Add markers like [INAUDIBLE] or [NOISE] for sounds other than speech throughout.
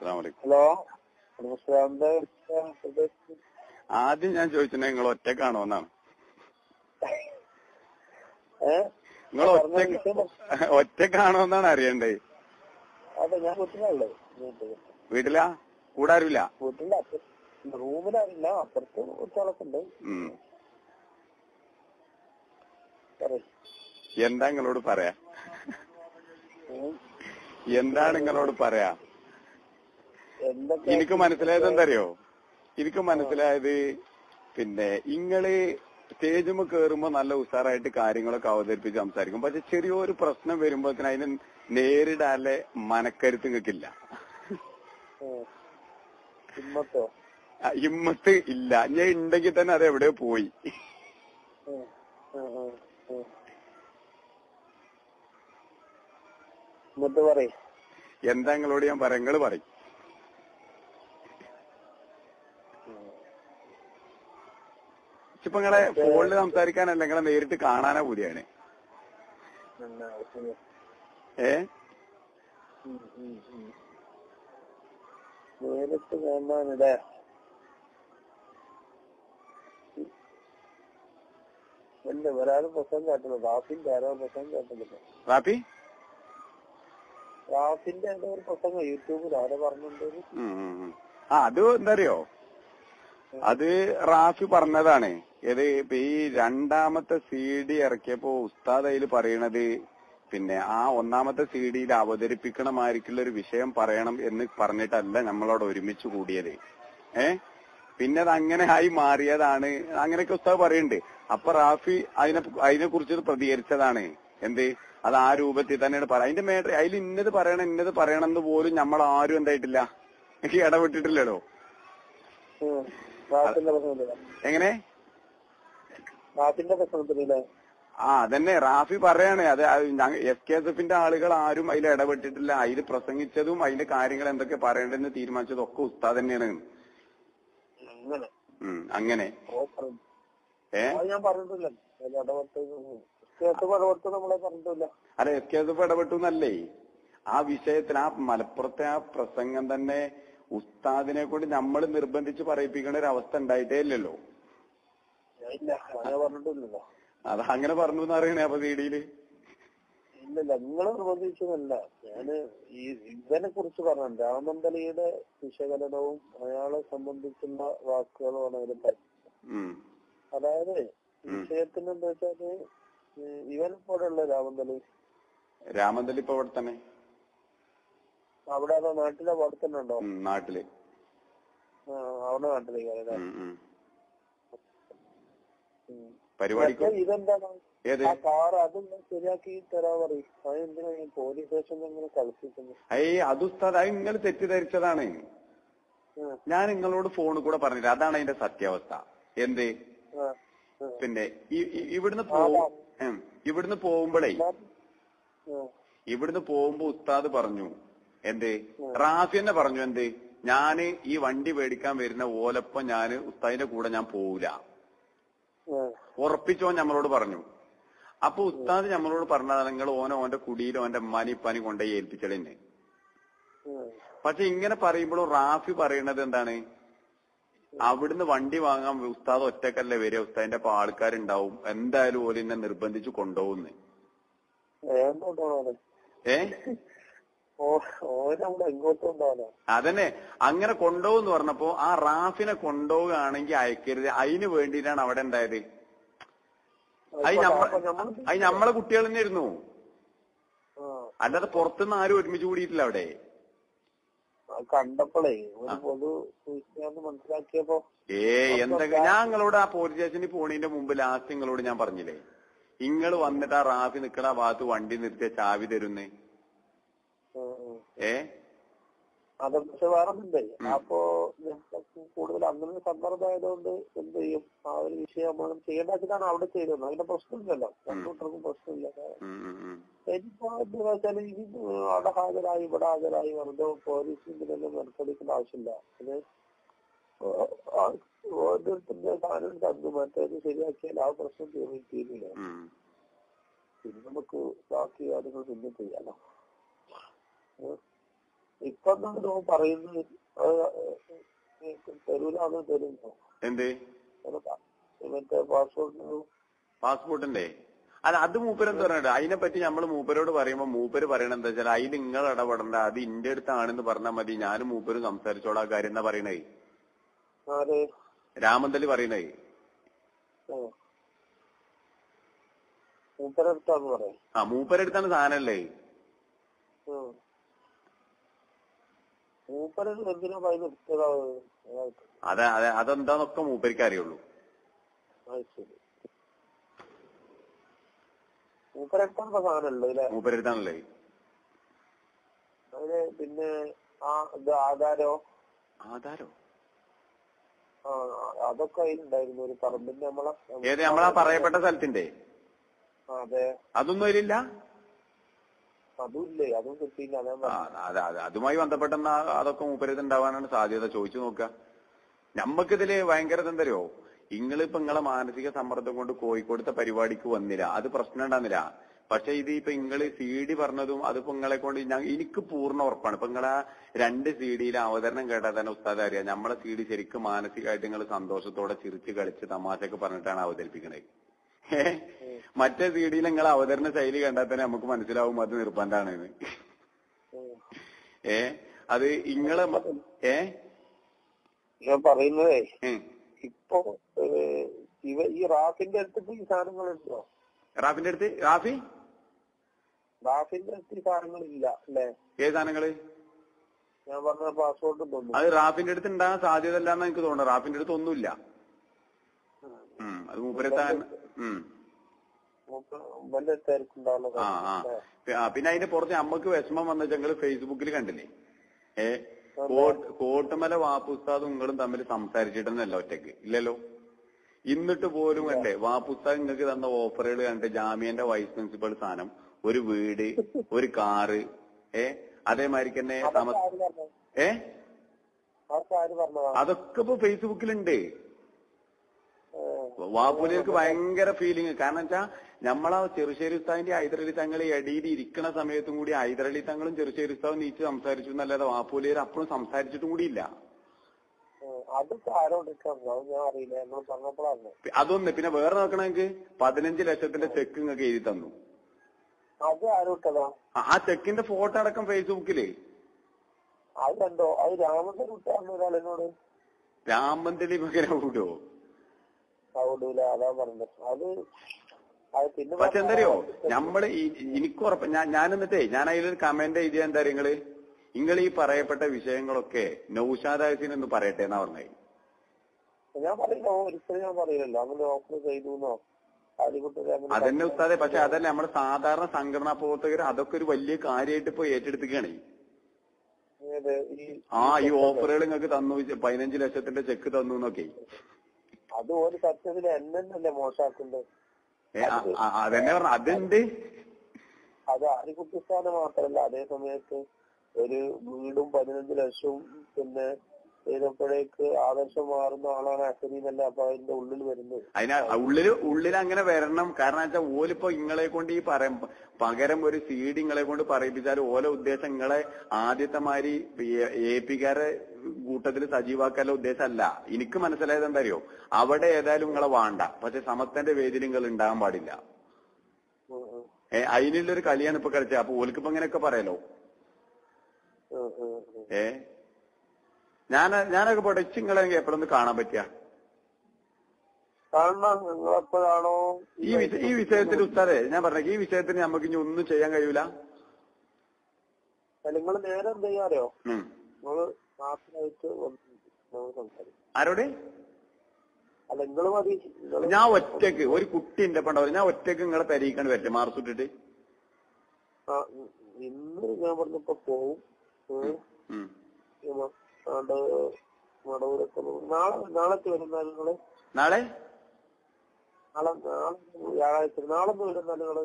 Hello ആദ്യം ഞാൻ ചോദിച്ചത് നിങ്ങൾ ഒറ്റക്കാണോ എന്നാണ്. നിങ്ങൾ ഒറ്റ ഒറ്റക്കാണോ എന്നാണ് [LAUGHS] അറിയണ്ടേ വീട്ടിലാ. കൂടെ ആരുമില്ല റൂമിലല്ല അപ്പുറത്ത് കുറച്ചാളൊക്കെ എന്താ നിങ്ങളോട് പറയാ? എന്താണ് നിങ്ങളോട് പറയാ? എനിക്ക് മനസ്സിലായത് എന്തറിയോ എനിക്ക് മനസ്സിലായത് പിന്നെ ഇങ്ങൾ സ്റ്റേജുമ്മ കേറുമ്പോ നല്ല ഉഷാറായിട്ട് കാര്യങ്ങളൊക്കെ അവതരിപ്പിച്ച് സംസാരിക്കും. പക്ഷെ ചെറിയൊരു പ്രശ്നം വരുമ്പോഴത്തേന് അതിന് നേരിടാലെ മനക്കരുത്ത് നിങ്ങൾക്കില്ല ഇമ്മത്ത് ഇല്ല. ഞാൻ ഉണ്ടെങ്കിൽ തന്നെ അത് എവിടെയോ പോയി. എന്താ നിങ്ങളോട് ഞാൻ പറയാം? നിങ്ങൾ പറയും. ഇപ്പൊ നിങ്ങളെ ഫോണിൽ സംസാരിക്കാനല്ല നിങ്ങളെ നേരിട്ട് കാണാനാ കൂടിയാണ്. ഏ. നേരിട്ട് കാണാനില്ലേ അല്ല ഒരാൾ പ്രസംഗം കാട്ടുന്നത് റാഫിന്റെ ആരോ പ്രസംഗം കാട്ടുന്നില്ല റാഫി റാഫിന്റെ ഏതോ ഒരു പ്രസംഗം യൂട്യൂബിൽ ആരോ പറഞ്ഞിട്ടുണ്ട്. ആ അത് എന്തറിയോ അത് റാഫി പറഞ്ഞതാണ്. ഏത് ഇപ്പൊ ഈ രണ്ടാമത്തെ സി ഡി ഇറക്കിയപ്പോ ഉസ്താദ് അതിൽ പറയണത് പിന്നെ ആ ഒന്നാമത്തെ സി ഡിയിൽ അവതരിപ്പിക്കണമായിരിക്കുള്ള ഒരു വിഷയം പറയണം എന്ന് പറഞ്ഞിട്ടല്ല നമ്മളോട് ഒരുമിച്ച് കൂടിയത്. ഏ? പിന്നെ അത് അങ്ങനെ ആയി മാറിയതാണ്. അങ്ങനെയൊക്കെ ഉസ്താദ് പറയുന്നുണ്ട് അപ്പൊ റാഫി അതിനെ അതിനെ കുറിച്ച് പ്രതികരിച്ചതാണ്. എന്ത്? അത് ആ രൂപത്തിൽ തന്നെയാണ് പറയാം അതിന്റെ മേട്ടർ അതിൽ ഇന്നത് പറയണം ഇന്നത് പറയണം എന്ന് പോലും നമ്മൾ ആരും എന്തായിട്ടില്ല. എനിക്ക് എങ്ങനെ? ആ അതന്നെ. റാഫി പറയാണ്. അത് എഫ് കെ എസ് എഫിന്റെ ആളുകൾ ആരും അതിൽ ഇടപെട്ടിട്ടില്ല. അതിൽ പ്രസംഗിച്ചതും അതിന്റെ കാര്യങ്ങൾ എന്തൊക്കെ പറയേണ്ടതെന്ന് തീരുമാനിച്ചതും ഒക്കെ ഉസ്താദ് തന്നെയാണ്. അങ്ങനെ. ഏ? ഞാൻ പറഞ്ഞിട്ടില്ല. അല്ല എസ് കെ എസ് എഫ് ഇടപെട്ടു എന്നല്ലേ? ആ വിഷയത്തിൽ ആ മലപ്പുറത്തെ ആ പ്രസംഗം തന്നെ ഉസ്താദിനെ കൊണ്ട് നമ്മൾ നിർബന്ധിച്ച് പറയിപ്പിക്കണ ഒരു അവസ്ഥ ഉണ്ടായിട്ടേ ഇല്ലല്ലോ. പറഞ്ഞിട്ടില്ലല്ലോ അത് അങ്ങനെ പറഞ്ഞു അറിയണേ അപ്പൊ വീടിയിൽ ഇല്ലല്ല നിങ്ങളെ നിർബന്ധിച്ചതല്ല. ഞാൻ ഈ ഇവനെ കുറിച്ച് പറഞ്ഞു രാമന്തലിയുടെ വിശകലനവും അയാളെ സംബന്ധിച്ചുള്ള വാക്കുകളുമാണ് അതിൽ പറഞ്ഞത് അതായത് വിഷയത്തിന് എന്താ വെച്ചാൽ ഇവൻ ഇപ്പോഴുള്ള രാമന്തലി. രാമന്തലി ഇപ്പൊ ഇവിടെ തന്നെ അവിടെ അതോ നാട്ടിലെ? പുറത്തുണ്ടോ നാട്ടിൽ. അവിടെ നാട്ടിലേക്ക് അല്ലേ? ഉം, ഉം. ഉം. പരിപാടിക്ക് ഏയ് അത് ഉസ്താദ് അത് നിങ്ങൾ തെറ്റിദ്ധരിച്ചതാണ്. ഞാൻ നിങ്ങളോട് ഫോണിൽ കൂടെ പറഞ്ഞില്ല. അതാണ് അതിന്റെ സത്യാവസ്ഥ. എന്ത്. പിന്നെ ഇവിടുന്ന്. ഇവിടുന്ന് പോകുമ്പോഴേ. ഇവിടുന്ന് പോകുമ്പോ ഉസ്താദ് പറഞ്ഞു എന്ത്? റാഫി തന്നെ പറഞ്ഞു എന്തേ? ഞാൻ ഈ വണ്ടി മേടിക്കാൻ വരുന്ന ഓലപ്പം ഞാൻ ഉസ്താദിന്റെ കൂടെ ഞാൻ പോവില്ല. ഉറപ്പിച്ചോ നമ്മളോട് പറഞ്ഞു. അപ്പൊ ഉസ്താദ് നമ്മളോട് പറഞ്ഞതാണ് നിങ്ങൾ ഓനെ ഓന്റെ കുടിയിൽ ഓന്റെ ഉമ്മാനി ഇപ്പാനി കൊണ്ടുപോയി ഏൽപ്പിച്ചളിന്ന് പക്ഷെ ഇങ്ങനെ പറയുമ്പോഴും റാഫി പറയണത് എന്താണ്? അവിടുന്ന് വണ്ടി വാങ്ങാൻ ഉസ്താദ് ഒറ്റക്കല്ലേ വരിക ഉസ്താദിന്റെ അപ്പൊ ആൾക്കാരുണ്ടാവും. എന്തായാലും ഓലിനെ നിർബന്ധിച്ചു കൊണ്ടുപോകുന്ന് ഏ? അതന്നെ. അങ്ങനെ കൊണ്ടുപോകുന്ന് പറഞ്ഞപ്പോ ആ റാഫിനെ കൊണ്ടുപോവുകയാണെങ്കിൽ അയക്കരുത്. അതിന് വേണ്ടിയിട്ടാണ് അവിടെ ഉണ്ടായത്. അത് അത് നമ്മളെ കുട്ടികൾ തന്നെ ആയിരുന്നു അല്ലാതെ പുറത്തുനിന്ന് ആരും ഒരുമിച്ച് കൂടിയിട്ടില്ല അവിടെ. കണ്ടപ്പോഴേ ഒരു പൊതു വിഷയാന്ന് മനസ്സിലാക്കിയപ്പോ ഏ എന്തൊക്കെ? ഞാൻ നിങ്ങളോട് ആ പോലീസ് സ്റ്റേഷനിൽ പോണതിന്റെ മുമ്പ് ലാസ്റ്റ് നിങ്ങളോട് ഞാൻ പറഞ്ഞില്ലേ? നിങ്ങൾ വന്നിട്ട് ആ റാഫി നിക്കണ ഭാഗത്ത് വണ്ടി നിർത്തിയ ചാവി തരുന്നേ. ഏ? അത് പക്ഷെ വേറെ ഒന്നുണ്ടേ അപ്പോ കൂടുതൽ അങ്ങനെ ആയതുകൊണ്ട് എന്ത് ചെയ്യും? ആ ഒരു വിഷയം നമ്മൾ ചെയ്യേണ്ടതാണ് അവിടെ ചെയ്തത്. അതിന്റെ പ്രശ്നമില്ലല്ലോ. കമ്പ്യൂട്ടർക്കും പ്രശ്നമില്ല. ഇനിയിപ്പോ എന്താ വെച്ചാൽ ഇത് അവിടെ ഹാജരായി ഇവിടെ ഹാജരായി വെറുതെ പോലീസിൽ ഇതിലൊന്നും മെനക്കെടുക്കേണ്ട ആവശ്യമില്ല. അത് ഓരോരുത്തരുടെ സാധനം തന്നു. മറ്റേത് ശരിയാക്കിയാൽ ആ പ്രശ്നം തീർന്നിട്ടില്ല. പിന്നെ നമുക്ക് ബാക്കി കാര്യങ്ങൾ പിന്നെ ചെയ്യാലോ. എന്തോ പറയുന്നത് അത് തരൂലാന്ന് തരുന്നോ. എന്ത്? മറ്റേ പാസ്പോർട്ടിന് പാസ്പോർട്ടിന്റെ? അല്ല അത് മൂപ്പരെന്ത് പറഞ്ഞിട്ട് അതിനെ പറ്റി നമ്മൾ മൂപ്പരോട് പറയുമ്പോ മൂപ്പര് പറയണത് എന്താ വെച്ചാൽ അതിൽ നിങ്ങൾ ഇടപെടണ്ട അത് ഇന്റെ അടുത്താണെന്ന് പറഞ്ഞാൽ മതി. ഞാനും മൂപ്പരും സംസാരിച്ചോളാം ആ കാര്യം എന്നാ പറയണേ. രാമന്തലി പറയണേ. മൂപ്പരെടുത്താണ് സാധനല്ലേ? എന്തിനാ അതെ അതെ അതെന്താന്നൊക്കെ മൂപ്പരിക്ക് അറിയുള്ളൂ. ശരി. മൂപ്പരെടുത്താണല്ലേ? അതിന് പിന്നെ ആ ഇത് ആധാരോ? ആധാരോ? ആ അതൊക്കെ അതിലുണ്ടായിരുന്നു ഒരു പറമ്പിന്റെ നമ്മളെ ഏത് നമ്മളാ പറയപ്പെട്ട സ്ഥലത്തിന്റെ അതെ. അതൊന്നും അതിലില്ല? അതും കിട്ടിയില്ല. അതുമായി ബന്ധപ്പെട്ട അതൊക്കെ മൂപ്പരത് ഉണ്ടാവാനാണ് സാധ്യത. ചോദിച്ചു നോക്ക. നമ്മക്കിതിൽ ഭയങ്കര എന്തറിയോ നിങ്ങളിപ്പോ ഇങ്ങളെ മാനസിക സമ്മർദ്ദം കൊണ്ട് കോഴിക്കോടത്തെ പരിപാടിക്ക് വന്നില്ല. അത് പ്രശ്നം ഉണ്ടാകുന്നില്ല പക്ഷെ ഇത് ഇപ്പൊ ഇങ്ങൾ സി ഡി പറഞ്ഞതും അതിപ്പോ നിങ്ങളെ കൊണ്ട് ഞാൻ എനിക്ക് പൂർണ ഉറപ്പാണ്. ഇപ്പൊ നിങ്ങളെ രണ്ട് സി ഡിയിലെ അവതരണം കേട്ടാൽ തന്നെ ഉസ്താദ് അറിയാം. നമ്മളെ സി ഡി ശരിക്കും മാനസികമായിട്ട് നിങ്ങൾ സന്തോഷത്തോടെ ചിരിച്ച് കളിച്ച് തമാശയൊക്കെ പറഞ്ഞിട്ടാണ് അവതരിപ്പിക്കണത്. ഏ മറ്റേ സി ഡിയിൽ നിങ്ങൾ അവതരണ ശൈലി കണ്ടാൽ തന്നെ നമുക്ക് മനസ്സിലാവും അത് നിർബന്ധാണ് എന്ന്. ഏ? അത് ഇങ്ങൾ ഏ? ഞാൻ പറയുന്നതേ. ഇപ്പൊ ഇവ ഈ റാഫിന്റെ അടുത്ത് ഈ സാധനങ്ങളുണ്ടോ? റാഫിന്റെ അടുത്ത്? റാഫി? റാഫിന്റെ അടുത്ത് ഈ സാധനങ്ങളില്ല അല്ലെ? ഏത് സാധനങ്ങൾ? ഞാൻ പറഞ്ഞ പാസ്പോർട്ട് അത് റാഫിന്റെ അടുത്ത് ഉണ്ടാകാൻ സാധ്യത അല്ലാന്ന് എനിക്ക് തോന്നുന്നു റാഫിന്റെ അടുത്ത് ഒന്നുമില്ല അത് മൂപ്പരെത്താൻ ആ പിന്നെ അതിന്റെ പുറത്ത് നമ്മക്ക് വിഷമം വന്ന ഞങ്ങൾ ഫേസ്ബുക്കിൽ കണ്ടില്ലേ? ഏ കോട്ടമല വാപ്പുസ്താദും നിങ്ങളും തമ്മിൽ സംസാരിച്ചിട്ടൊന്നല്ല ഒറ്റയ്ക്ക്. ഇല്ലല്ലോ? ഇന്നിട്ട് പോലും അല്ലേ? വാപ്പുസ്താദ് നിങ്ങൾക്ക് തന്ന ഓഫറുകൾ കണ്ട് ജാമ്യന്റെ വൈസ് പ്രിൻസിപ്പൽ സ്ഥാനം ഒരു വീട് ഒരു കാറ് ഏ അതേമാതിരി തന്നെ ഏ? അതൊക്കെ ഇപ്പൊ ഫേസ്ബുക്കിലുണ്ട് വാപ്പുലികൾക്ക് ഭയങ്കര ഫീലിംഗ് കാരണം വെച്ചാ നമ്മളാ ചെറുശ്ശേരി ഉസ്താവിന്റെ ഹൈദരലി തങ്ങൾ എടിയിൽ ഇരിക്കുന്ന സമയത്തും കൂടി ഹൈദരലി തങ്ങളും ചെറുശ്ശേരി ഉസ്താവും നീച്ച് സംസാരിച്ചു എന്നല്ലാതെ വാപ്പുലിയർ അപ്പോഴും സംസാരിച്ചിട്ടും കൂടിയില്ല. അതൊന്ന്. പിന്നെ വേറെ നോക്കണമെങ്കിൽ പതിനഞ്ച് ലക്ഷത്തിന്റെ ചെക്ക് നിങ്ങൾക്ക് എഴുതി തന്നു. ആ- ചെക്കിന്റെ ഫോട്ടോ അടക്കം ഫേസ്ബുക്കിൽ. അത് കണ്ടോ അത് രാമന്റെ കുട്ടാണ് ഒരാളിനോട് രാമന്തലി മകനെ വിടുവോ? സൗദൂല അതാ പറഞ്ഞത്. അത് പക്ഷെ എന്തറിയോ നമ്മൾ ഈ- എനിക്ക് ഉറപ്പ് ഞാൻ ഞാൻ എന്നിട്ടേ ഞാൻ അതിലൊരു കമന്റ് എഴുതിയ എന്താ നിങ്ങൾ? നിങ്ങൾ ഈ പറയപ്പെട്ട വിഷയങ്ങളൊക്കെ നൌഷാദാസിന് എന്ന് പറയട്ടെ എന്നാ പറഞ്ഞത് ഞാൻ പറയില്ല ഒരിക്കലും ഞാൻ പറയില്ലല്ലോ. അങ്ങനെ ഓഫർ ചെയ്തു എന്നോ ആലിക്കുട്ടി അങ്ങനെ അതന്നെ ഉസ്താദെ പക്ഷെ അതല്ല നമ്മുടെ സാധാരണ സംഘടനാ പ്രവർത്തകർ അതൊക്കെ ഒരു വലിയ കാര്യമായിട്ട് ഇപ്പൊ ഏറ്റെടുത്തിക്കാണ്. ഈ ആ ഈ ഓഫറുകൾ നിങ്ങൾക്ക് തന്നു പതിനഞ്ച് ലക്ഷത്തിന്റെ ചെക്ക് തന്നു എന്നൊക്കെ. അത് ഒരു സത്യത്തിൽ എന്നല്ലേ മോശാക്കുന്നത്? അതന്നെ പറഞ്ഞ. അതുണ്ട് അത് ആലിക്കുട്ടി മാത്രല്ല. അതേ സമയത്ത് ഒരു വീടും പതിനഞ്ച് ലക്ഷവും പിന്നെ ചെയ്തപ്പോഴേക്ക് ആദർശം മാറുന്ന ആളാണ് അശ്വതി എന്നല്ല അപ്പൊ അതിന്റെ ഉള്ളിൽ വരുന്നത്. അതിന് ഉള്ളിൽ ഉള്ളിൽ അങ്ങനെ വരണം. കാരണം വെച്ചാൽ ഓലിപ്പോ ഇങ്ങളെ കൊണ്ട് ഈ പറയാം പകരം ഒരു സീഡ് ഇങ്ങളെ കൊണ്ട് പറയിപ്പിച്ചാൽ ഓല ഉദ്ദേശം ഇങ്ങളെ ആദ്യത്തെ മാതിരി എ പിക്കാരെ കൂട്ടത്തിൽ സജീവാക്കാനുള്ള ഉദ്ദേശമല്ല. എനിക്ക് മനസ്സിലായത് എന്താ അറിയോ? അവിടെ ഏതായാലും നിങ്ങളെ വേണ്ട. പക്ഷെ സമസ്തന്റെ വേദിയിൽ നിങ്ങൾ ഉണ്ടാകാൻ പാടില്ല. ഏഹ് അതിനുള്ളൊരു കളിയാണ് ഇപ്പൊ കളിച്ചത്. അപ്പൊ ഓൽക്കിപ്പോ ഇങ്ങനെയൊക്കെ പറയാലോ. ഏ? ഞാൻ ഞാനൊക്കെ പഠിച്ച് നിങ്ങളെ എപ്പോഴൊന്ന് കാണാൻ പറ്റിയ? ഈ ഈ വിഷയത്തിൽ ഉസ്താദെ ഞാൻ പറഞ്ഞ ഈ വിഷയത്തിന് നമുക്ക് ഇനി ഒന്നും ചെയ്യാൻ കഴിയൂല? നിങ്ങൾ നേരെ എന്ത് നിങ്ങൾ ആരോട്? ഞാൻ ഒറ്റയ്ക്ക് ഒരു കുട്ടി എന്റെ പണ്ടാവും ഞാൻ ഒറ്റയ്ക്ക് നിങ്ങളെ പെരീക്കാണ് പറ്റും മാർസുട്ടിട്ട് ഇന്ന് ഞാൻ പറഞ്ഞപ്പോ പോവും. നാളെ നാളത്തെ വരുന്ന നിങ്ങൾ? നാളെ? നാളെ നാളെ വ്യാഴാഴ്ച. നാളെ വരുന്ന നിങ്ങൾ?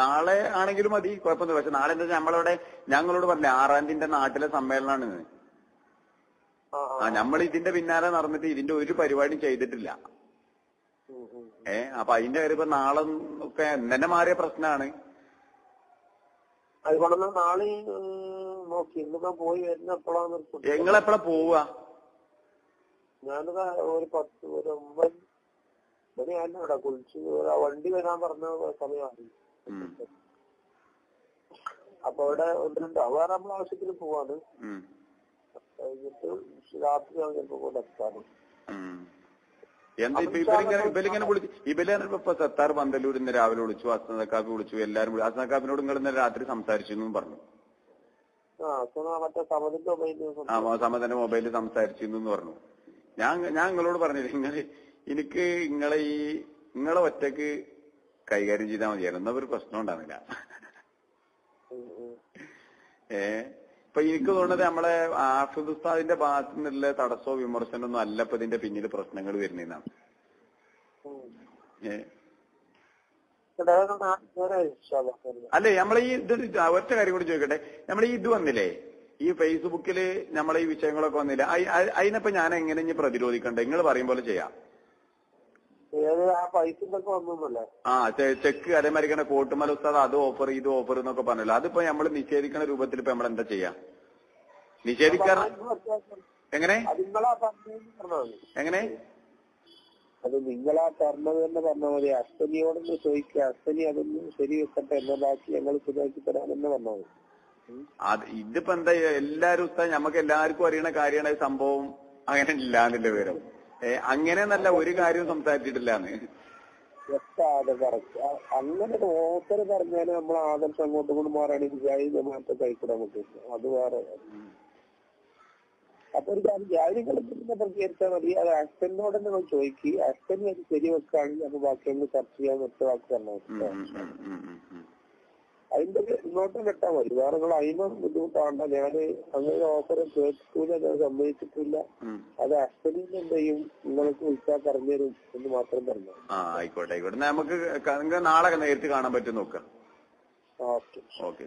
നാളെ ആണെങ്കിലും മതി കുഴപ്പമൊന്നുമില്ല. പക്ഷെ നാളെ എന്താ നമ്മളവിടെ ഞങ്ങളോട് പറഞ്ഞേ ആറാം തീയതി നാട്ടിലെ സമ്മേളനമാണ്. ആ നമ്മൾ ഇതിന്റെ പിന്നാലെ നടന്നിട്ട് ഇതിന്റെ ഒരു പരിപാടിയും ചെയ്തിട്ടില്ല. ഏ അപ്പൊ അതിന്റെ കാര്യം ഇപ്പൊ നാളെ ഒക്കെ എന്നെ മാറിയ പ്രശ്നമാണ്. അതുകൊണ്ടെന്ന് നാളെ നോക്കി പോയി വരുന്ന എപ്പോഴാന്ന് നിങ്ങളെപ്പോഴാ പോവുക? ഞാനിതാ ഒരു പത്ത് ഒരു ഒമ്പത് മണി ഇവിടെ കുളിച്ച് വണ്ടി വരാൻ പറഞ്ഞ സമയമാണ്. അപ്പൊ അവിടെ ഒന്നുണ്ട്. അവ നമ്മളെ ആവശ്യത്തിന് പോവാണ്. കഴിഞ്ഞിട്ട് രാത്രി ഞാൻ ചിലപ്പോ കൂടെ എത്താറ് ഉം. എന്താ ഇപ്പൊ ഇവരിങ്ങനെ ഇവരിങ്ങനെ വിളിച്ച് ഇവർ ഇപ്പൊ സത്താർ പന്തലൂർ ഇന്ന് രാവിലെ വിളിച്ചു അസനക്കാപ്പി വിളിച്ചു എല്ലാരും അസനക്കാപ്പിനോട് നിങ്ങൾ ഇന്നലെ രാത്രി സംസാരിച്ചു എന്നും പറഞ്ഞു. സമതന്റെ മൊബൈലിൽ സംസാരിച്ചു. എന്ന് പറഞ്ഞു. ഞാൻ ഞാൻ നിങ്ങളോട് പറഞ്ഞില്ല നിങ്ങൾ എനിക്ക് നിങ്ങളെ ഈ നിങ്ങളെ ഒറ്റയ്ക്ക് കൈകാര്യം ചെയ്താൽ മതിയായിരുന്നു എന്നാ ഒരു പ്രശ്നം ഉണ്ടാവില്ല. ഏ? ഇപ്പൊ എനിക്ക് തോന്നുന്നത് നമ്മളെ ആഫിദ് ഉസ്താദിന്റെ ഭാഗത്തു നിന്നുള്ള തടസ്സോ വിമർശനമോ ഒന്നും അല്ല ഇപ്പൊ ഇതിന്റെ പിന്നിൽ പ്രശ്നങ്ങൾ വരുന്നതാണ് ഏ? അല്ലേ നമ്മളെ ഈ ഇത് ഒറ്റ കാര്യം കൂടി ചോദിക്കട്ടെ. നമ്മളെ ഇത് വന്നില്ലേ? ഈ ഫേസ്ബുക്കിൽ നമ്മളെ ഈ വിഷയങ്ങളൊക്കെ വന്നില്ല? അതിനപ്പോ ഞാൻ എങ്ങനെ ഇനി പ്രതിരോധിക്കണ്ടേ? നിങ്ങൾ പറയും പോലെ ചെയ്യാം. ആ ചെക്ക് അതേമാതിരി തന്നെ കോട്ടുമല ഉസ്താദ് അത് ഓഫർ ഇത് ഓഫർ എന്നൊക്കെ പറഞ്ഞല്ലോ. അതിപ്പോ നമ്മൾ നിഷേധിക്കുന്ന രൂപത്തിൽ ഇപ്പൊ നമ്മൾ എന്താ ചെയ്യാ നിഷേധിക്കാൻ എങ്ങനെ? എങ്ങനെ? അത് നിങ്ങളാ പറഞ്ഞത് തന്നെ പറഞ്ഞാൽ മതി. അശ്വനിയോടൊന്ന് ചോദിക്കുക അശ്വനി അതൊന്ന് ശരി വെക്കട്ടെ എന്നതാക്കി ഞങ്ങൾ ശരിയാക്കി തരാമെന്ന് പറഞ്ഞാൽ മതി അത് ഇതിപ്പോ എന്താ എല്ലാരും നമുക്ക് എല്ലാവർക്കും അറിയണ കാര്യമാണ് സംഭവം അങ്ങനെ ഇല്ലാന്നില്ല വിവരം. അങ്ങനെ നല്ല ഒരു കാര്യവും സംസാരിച്ചിട്ടില്ലാന്ന്. അങ്ങനെ ഓഫർ പറഞ്ഞാൽ നമ്മൾ ആദർശം അങ്ങോട്ട് കൊണ്ട് മാറാണെങ്കിൽ ജാതി മാറ്റം കഴിക്കൂടെ നമുക്ക്. അത് വേറെ. അപ്പൊ ഒരു കാര്യം ജാതി പിന്നെ പ്രതികരിച്ചാൽ മതി. അത് അച്ഛനോട് തന്നെ ചോദിക്കുക അച്ഛൻ അത് ശരി വെക്കുകയാണെങ്കിൽ അപ്പൊ ബാക്കി നമ്മൾ ചർച്ച ചെയ്യാൻ ഒറ്റ വാക്ക് ഉം, അതിന്റെ ഇങ്ങോട്ടും കിട്ടാൻ മതി. വേറെ നിങ്ങൾ അതിന് ബുദ്ധിമുട്ടാണ്ട ഞാൻ അങ്ങനെ ഓഫർ കേട്ടിട്ടില്ല ഞാൻ സമ്മതിച്ചിട്ടില്ല. അത് അശ്വനിന്ന് എന്ത് ചെയ്യും? നിങ്ങൾക്ക് വിളിച്ചാൽ പറഞ്ഞുതരും എന്ന് മാത്രം പറഞ്ഞു. ആയിക്കോട്ടെ ആയിക്കോട്ടെ. നമുക്ക് നാളെ നേരിട്ട് കാണാൻ പറ്റും നോക്കാം. ഓക്കെ. ഓക്കെ